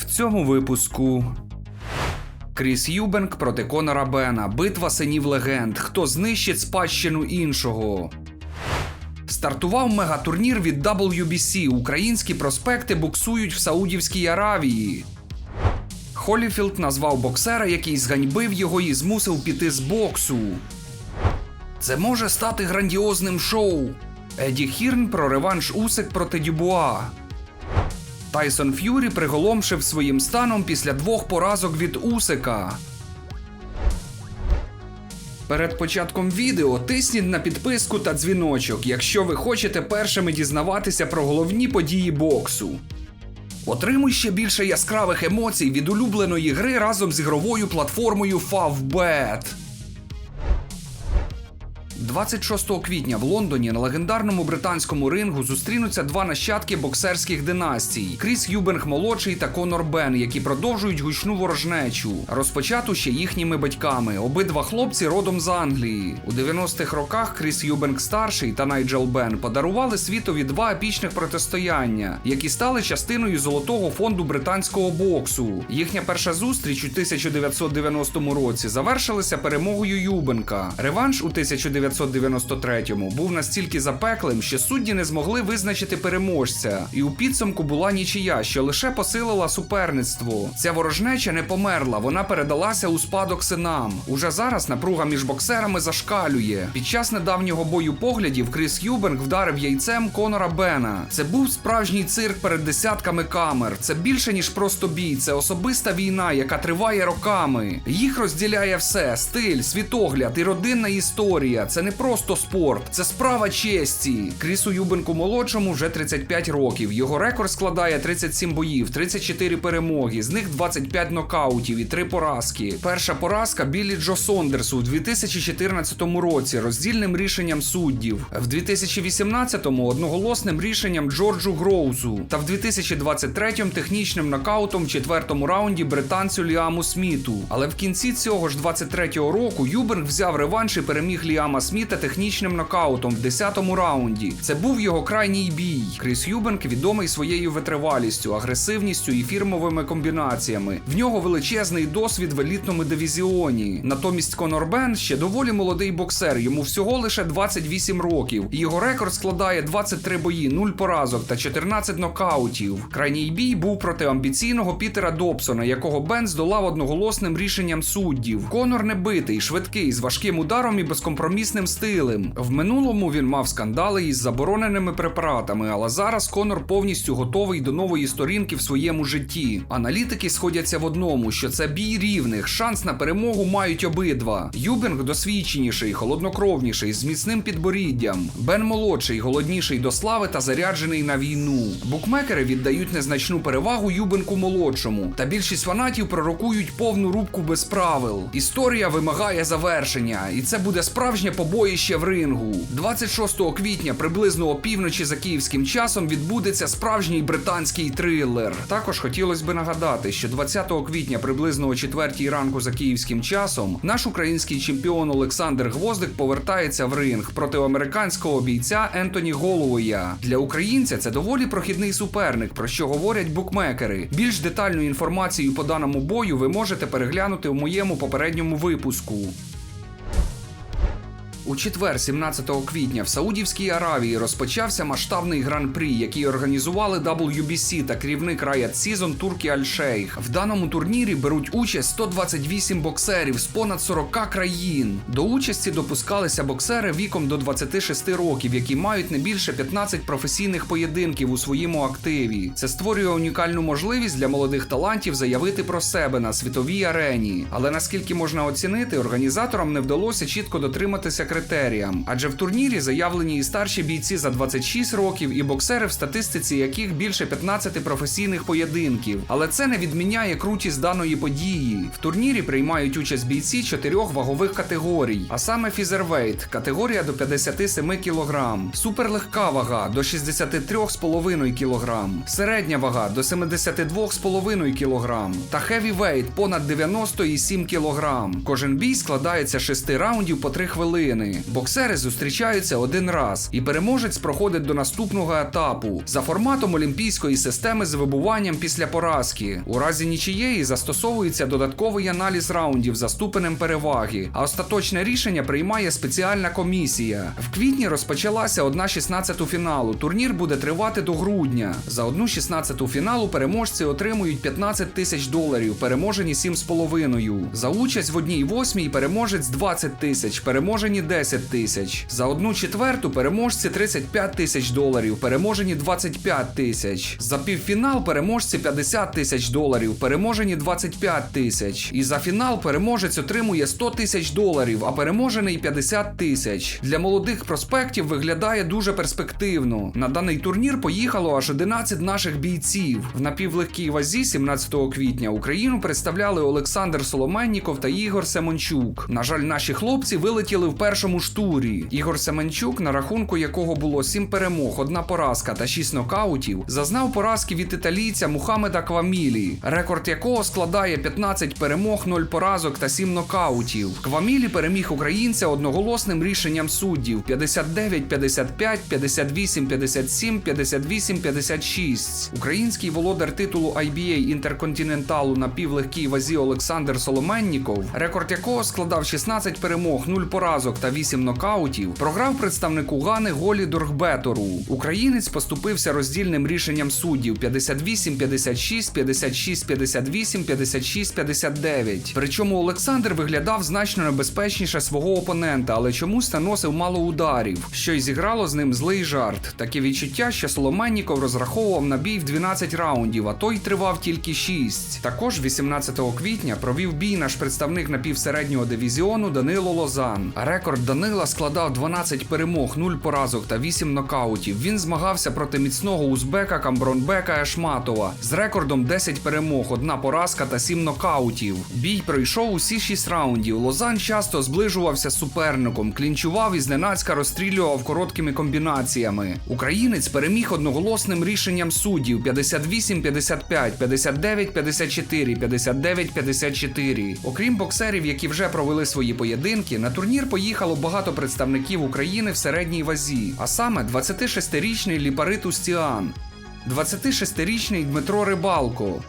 В цьому випуску. Кріс Юбенк проти Конора Бена. Битва синів легенд. Хто знищить спадщину іншого. Стартував мегатурнір від WBC. Українські проспекти буксують в Саудівській Аравії. Холіфілд назвав боксера, який зганьбив його і змусив піти з боксу. Це може стати грандіозним шоу. Еді Хірн про реванш Усик проти Дюбуа. Тайсон Ф'юрі приголомшив своїм станом після двох поразок від Усика. Перед початком відео тисніть на підписку та дзвіночок, якщо ви хочете першими дізнаватися про головні події боксу. Отримуй ще більше яскравих емоцій від улюбленої гри разом з ігровою платформою Favbet. 26 квітня в Лондоні на легендарному британському рингу зустрінуться два нащадки боксерських династій: Кріс Юбенг молодший та Конор Бен, які продовжують гучну ворожнечу, розпочату ще їхніми батьками. Обидва хлопці родом з Англії. У 90-х роках Кріс Юбенг старший та Найджел Бен подарували світові два епічних протистояння, які стали частиною золотого фонду британського боксу. Їхня перша зустріч у 1990 році завершилася перемогою Юбенка. Реванш у 1993-му був настільки запеклим, що судді не змогли визначити переможця, і у підсумку була нічия, що лише посилила суперництво. Ця ворожнеча не померла, вона передалася у спадок синам. Уже зараз напруга між боксерами зашкалює. Під час недавнього бою поглядів Кріс Юбенг вдарив яйцем Конора Бена. Це був справжній цирк перед десятками камер. Це більше ніж просто бій, це особиста війна, яка триває роками. Їх розділяє все: стиль, світогляд і родинна історія. Це не просто спорт, це справа честі. Крісу Юбенку молодшому вже 35 років. Його рекорд складає 37 боїв, 34 перемоги, з них 25 нокаутів і 3 поразки. Перша поразка Біллі Джо Сондерсу у 2014 році роздільним рішенням суддів. В 2018-му одноголосним рішенням Джорджу Гроузу. Та в 2023-му технічним нокаутом в четвертому раунді британцю Ліаму Сміту. Але в кінці цього ж 23-го року Юбенк взяв реванш і переміг Ліама Сміта технічним нокаутом в 10-му раунді. Це був його крайній бій. Кріс Юбенк відомий своєю витривалістю, агресивністю і фірмовими комбінаціями. В нього величезний досвід в елітному дивізіоні. Натомість Конор Бен ще доволі молодий боксер. Йому всього лише 28 років. Його рекорд складає 23 бої, 0 поразок та 14 нокаутів. Крайній бій був проти амбіційного Пітера Добсона, якого Бен здолав одноголосним рішенням суддів. Конор не битий, швидкий, з важким ударом і безкомпромісним стилем. В минулому він мав скандали із забороненими препаратами, але зараз Конор повністю готовий до нової сторінки в своєму житті. Аналітики сходяться в одному, що це бій рівних. Шанс на перемогу мають обидва. Юбінг досвідченіший, холоднокровніший, з міцним підборіддям. Бен молодший, голодніший до слави та заряджений на війну. Букмекери віддають незначну перевагу Юбенку молодшому, та більшість фанатів пророкують повну рубку без правил. Історія вимагає завершення, і це буде справжнє побоїще в рингу. 26 квітня, приблизно опівночі за київським часом, відбудеться справжній британський трилер. Також хотілося би нагадати, що 20 квітня, приблизно о 4 ранку за київським часом, наш український чемпіон Олександр Гвоздик повертається в ринг проти американського бійця Ентоні Головоя. Для українця це доволі прохідний суперник, про що говорять букмекери. Більш детальну інформацію по даному бою ви можете переглянути в моєму попередньому випуску. У четвер, 17 квітня, в Саудівській Аравії розпочався масштабний гран-прі, який організували WBC та керівник Riot Season Туркі Аль-Шейх. В даному турнірі беруть участь 128 боксерів з понад 40 країн. До участі допускалися боксери віком до 26 років, які мають не більше 15 професійних поєдинків у своєму активі. Це створює унікальну можливість для молодих талантів заявити про себе на світовій арені. Але наскільки можна оцінити, організаторам не вдалося чітко дотриматися критеріям, адже в турнірі заявлені і старші бійці за 26 років, і боксери, в статистиці яких більше 15 професійних поєдинків. Але це не відміняє крутість даної події. В турнірі приймають участь бійці чотирьох вагових категорій, а саме фізервейт, категорія до 57 кг, суперлегка вага до 63,5 кг, середня вага до 72,5 кг та хевівейт понад 90,7 кг. Кожен бій складається 6 раундів по 3 хвилини. Рівними. Боксери зустрічаються один раз, і переможець проходить до наступного етапу за форматом олімпійської системи з вибуванням після поразки. У разі нічиєї застосовується додатковий аналіз раундів за ступенем переваги, а остаточне рішення приймає спеціальна комісія. В квітні розпочалася одна 16 фіналу. Турнір буде тривати до грудня. За одну 16 фіналу переможці отримують 15 тисяч доларів, переможені 7,5. За участь в одній восьмій переможець 20 тисяч, переможені 10 тисяч. За одну четверту переможці 35 тисяч доларів, переможені 25 тисяч. За півфінал переможці 50 тисяч доларів, переможені 25 тисяч. І за фінал переможець отримує 100 тисяч доларів, а переможений 50 тисяч. Для молодих проспектів виглядає дуже перспективно. На даний турнір поїхало аж 11 наших бійців. В напівлегкій вазі 17 квітня Україну представляли Олександр Соломенніков та Ігор Семенчук. На жаль, наші хлопці вилетіли в першому ж турі. Ігор Семенчук, на рахунку якого було 7 перемог, одна поразка та 6 нокаутів, зазнав поразки від італійця Мухамеда Квамілі, рекорд якого складає 15 перемог, 0 поразок та 7 нокаутів. Квамілі переміг українця одноголосним рішенням суддів 59-55, 58-57, 58-56. Український володар титулу IBA інтерконтиненталу на півлегкій вазі Олександр Соломенніков, рекорд якого складав 16 перемог, 0 поразок та 8 нокаутів, програв представнику Гани Голі Доргбетору. Українець поступився роздільним рішенням суддів 58-56, 56-58, 56-59. Причому Олександр виглядав значно небезпечніше свого опонента, але чомусь наносив мало ударів, що й зіграло з ним злий жарт. Таке відчуття, що Соломенніков розраховував на бій в 12 раундів, а той тривав тільки 6. Також 18 квітня провів бій наш представник напівсереднього дивізіону Данило Лозан. Рекорд Данила складав 12 перемог, 0 поразок та 8 нокаутів. Він змагався проти міцного узбека Камбронбека Ешматова з рекордом 10 перемог, одна поразка та 7 нокаутів. Бій пройшов усі 6 раундів. Лозан часто зближувався з суперником, клінчував і зненацька розстрілював короткими комбінаціями. Українець переміг одноголосним рішенням суддів 58-55, 59-54, 59-54. Окрім боксерів, які вже провели свої поєдинки, на турнір поїхало багато представників України в середній вазі, а саме 26-річний Ліпарит Устіан, 26-річний Дмитро Рибалко,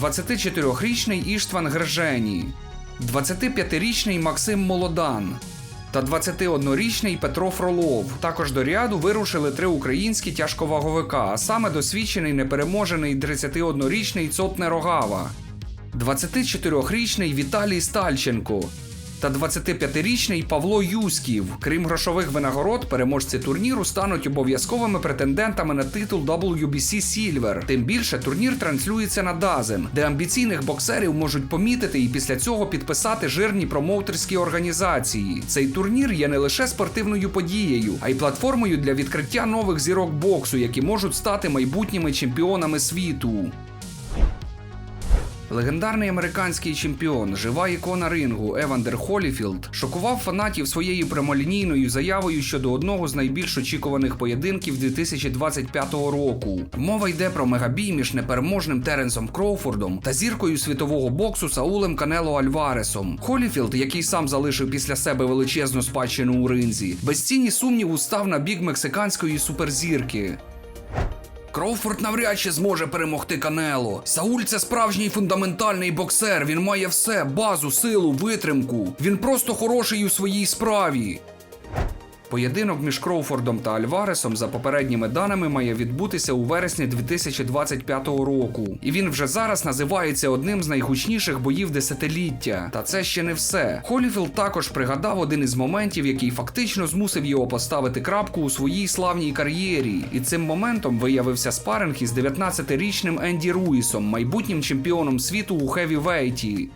24-річний Іштван Гржені, 25-річний Максим Молодан. Та 21-річний Петро Фролов. Також до ряду вирушили три українські тяжковаговика, а саме досвідчений непереможений 31-річний Цотне Рогава, 24-річний Віталій Стальченко та 25-річний Павло Юськів. Крім грошових винагород, переможці турніру стануть обов'язковими претендентами на титул WBC Silver. Тим більше турнір транслюється на Дазен, де амбіційних боксерів можуть помітити і після цього підписати жирні промоутерські організації. Цей турнір є не лише спортивною подією, а й платформою для відкриття нових зірок боксу, які можуть стати майбутніми чемпіонами світу. Легендарний американський чемпіон, жива ікона рингу Евандер Холіфілд шокував фанатів своєю прямолінійною заявою щодо одного з найбільш очікуваних поєдинків 2025 року. Мова йде про мегабій між непереможним Теренсом Кроуфордом та зіркою світового боксу Саулем Канело Альваресом. Холіфілд, який сам залишив після себе величезну спадщину у ринзі, без ціні сумніву став на бік мексиканської суперзірки. Кроуфорд навряд чи зможе перемогти Канело. Сауль це справжній фундаментальний боксер. Він має все: базу, силу, витримку. Він просто хороший у своїй справі. Поєдинок між Кроуфордом та Альваресом за попередніми даними має відбутися у вересні 2025 року, і він вже зараз називається одним з найгучніших боїв десятиліття. Та це ще не все. Холіфілд також пригадав один із моментів, який фактично змусив його поставити крапку у своїй славній кар'єрі. І цим моментом виявився спаринг із 19-річним Енді Руїсом, майбутнім чемпіоном світу у хевівейті.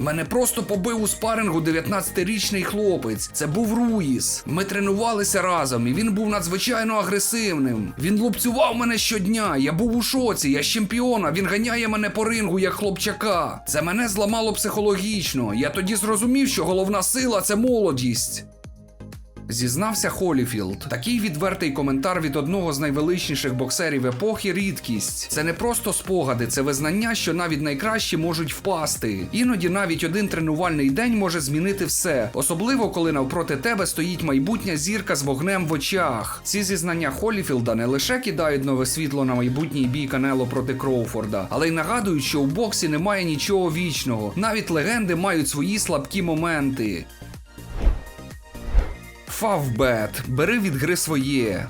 Мене просто побив у спарингу 19-річний хлопець. Це був Руїс. Ми тренувалися разом, і він був надзвичайно агресивним. Він лупцював мене щодня. Я був у шоці, я з чемпіона. Він ганяє мене по рингу як хлопчака. Це мене зламало психологічно. Я тоді зрозумів, що головна сила це молодість. Зізнався Холіфілд. Такий відвертий коментар від одного з найвеличніших боксерів епохи рідкість. Це не просто спогади, це визнання, що навіть найкращі можуть впасти. Іноді навіть один тренувальний день може змінити все, особливо коли навпроти тебе стоїть майбутня зірка з вогнем в очах. Ці зізнання Холіфілда не лише кидають нове світло на майбутній бій Канело проти Кроуфорда, але й нагадують, що у боксі немає нічого вічного. Навіть легенди мають свої слабкі моменти. Фавбет, бери від гри своє.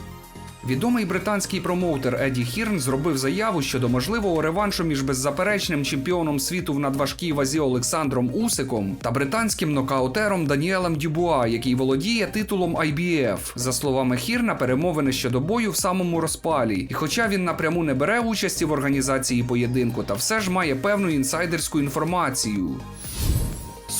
Відомий британський промоутер Еді Хірн зробив заяву щодо можливого реваншу між беззаперечним чемпіоном світу в надважкій вазі Олександром Усиком та британським нокаутером Даніелем Дюбуа, який володіє титулом IBF. За словами Хірна, перемовини щодо бою в самому розпалі. І хоча він напряму не бере участі в організації поєдинку, та все ж має певну інсайдерську інформацію.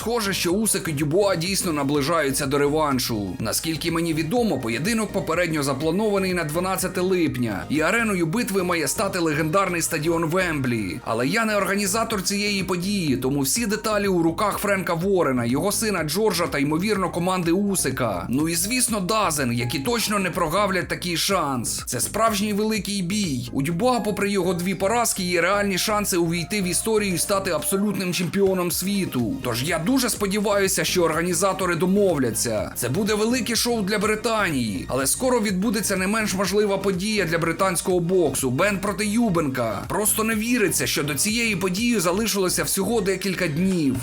Схоже, що Усик і Дюбуа дійсно наближаються до реваншу. Наскільки мені відомо, поєдинок попередньо запланований на 12 липня, і ареною битви має стати легендарний стадіон Вемблі. Але я не організатор цієї події, тому всі деталі у руках Френка Ворена, його сина Джорджа та ймовірно команди Усика. Ну і звісно, Дазен, які точно не прогавлять такий шанс. Це справжній великий бій. У Дюбуа, попри його дві поразки, є реальні шанси увійти в історію і стати абсолютним чемпіоном світу. Тож я дуже сподіваюся, що організатори домовляться. Це буде велике шоу для Британії, але скоро відбудеться не менш важлива подія для британського боксу Бен проти Юбенка. Просто не віриться, що до цієї події залишилося всього декілька днів.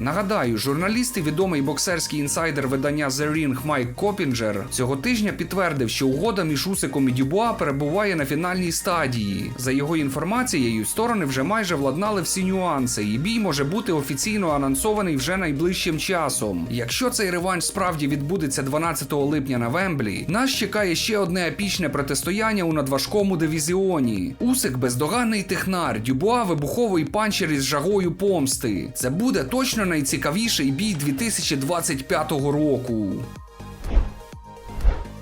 Нагадаю, журналіст і відомий боксерський інсайдер видання The Ring Майк Копінджер цього тижня підтвердив, що угода між Усиком і Дюбуа перебуває на фінальній стадії. За його інформацією, сторони вже майже владнали всі нюанси, і бій може бути офіційно анонсований вже найближчим часом. Якщо цей реванш справді відбудеться 12 липня на Вемблі, нас чекає ще одне епічне протистояння у надважкому дивізіоні. Усик бездоганний технар, Дюбуа вибуховий панчер із жагою помсти. Це буде точно найцікавіший бій 2025 року.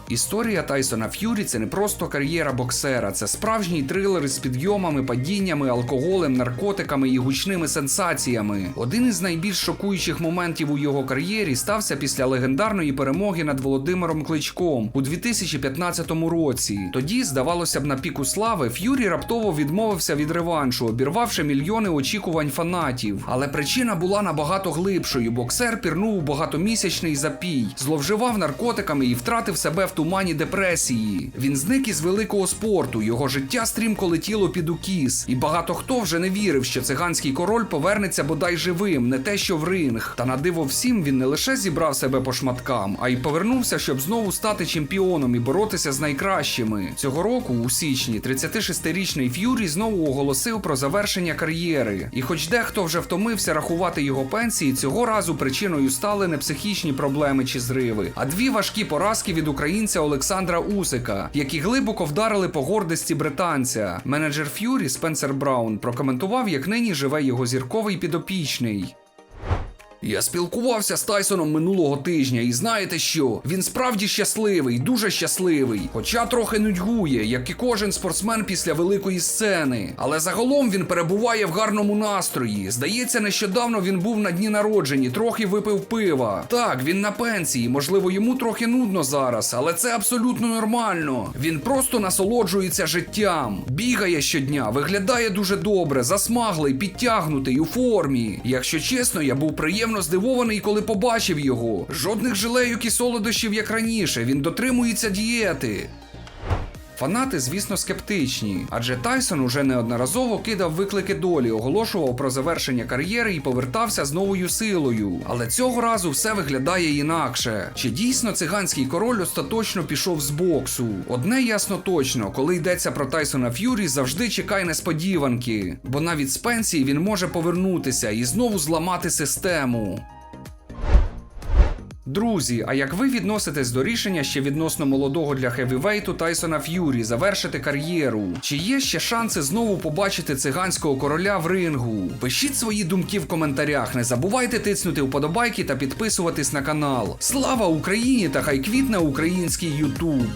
Історія Тайсона Ф'юрі це не просто кар'єра боксера, це справжній трилер з підйомами, падіннями, алкоголем, наркотиками і гучними сенсаціями. Один із найбільш шокуючих моментів у його кар'єрі стався після легендарної перемоги над Володимиром Кличком у 2015 році. Тоді, здавалося б, на піку слави Ф'юрі раптово відмовився від реваншу, обірвавши мільйони очікувань фанатів. Але причина була набагато глибшою. Боксер пірнув багатомісячний запій, зловживав наркотиками і втратив себе в тумані депресії. Він зник із великого спорту, його життя стрімко летіло під укіс, і багато хто вже не вірив, що циганський король повернеться бодай живим, не те, що в ринг. Та на диво всім він не лише зібрав себе по шматкам, а й повернувся, щоб знову стати чемпіоном і боротися з найкращими. Цього року, у січні, 36-річний Ф'юрі знову оголосив про завершення кар'єри. І хоч дехто вже втомився рахувати його пенсії, цього разу причиною стали не психічні проблеми чи зриви, а дві важкі поразки від українця Олександра Усика, які глибоко вдарили по гордості британця. Менеджер Ф'юрі Спенсер Браун прокоментував, як нині живе його зірковий підопічний. Я спілкувався з Тайсоном минулого тижня, і знаєте що? Він справді щасливий, дуже щасливий. Хоча трохи нудьгує, як і кожен спортсмен після великої сцени. Але загалом він перебуває в гарному настрої. Здається, нещодавно він був на дні народжені, трохи випив пива. Так, він на пенсії, можливо, йому трохи нудно зараз, але це абсолютно нормально. Він просто насолоджується життям, бігає щодня, виглядає дуже добре, засмаглий, підтягнутий у формі. Якщо чесно, я був приємно здивований, коли побачив його. Жодних жилейок і солодощів, як раніше. Він дотримується дієти. Фанати, звісно, скептичні, адже Тайсон уже неодноразово кидав виклики долі, оголошував про завершення кар'єри і повертався з новою силою. Але цього разу все виглядає інакше. Чи дійсно циганський король остаточно пішов з боксу? Одне ясно точно, коли йдеться про Тайсона Ф'юрі, завжди чекай несподіванки, бо навіть з пенсії він може повернутися і знову зламати систему. Друзі, а як ви відноситесь до рішення ще відносно молодого для хевівейту Тайсона Ф'юрі завершити кар'єру? Чи є ще шанси знову побачити циганського короля в рингу? Пишіть свої думки в коментарях. Не забувайте тиснути вподобайки та підписуватись на канал. Слава Україні та хай квітне український Ютуб!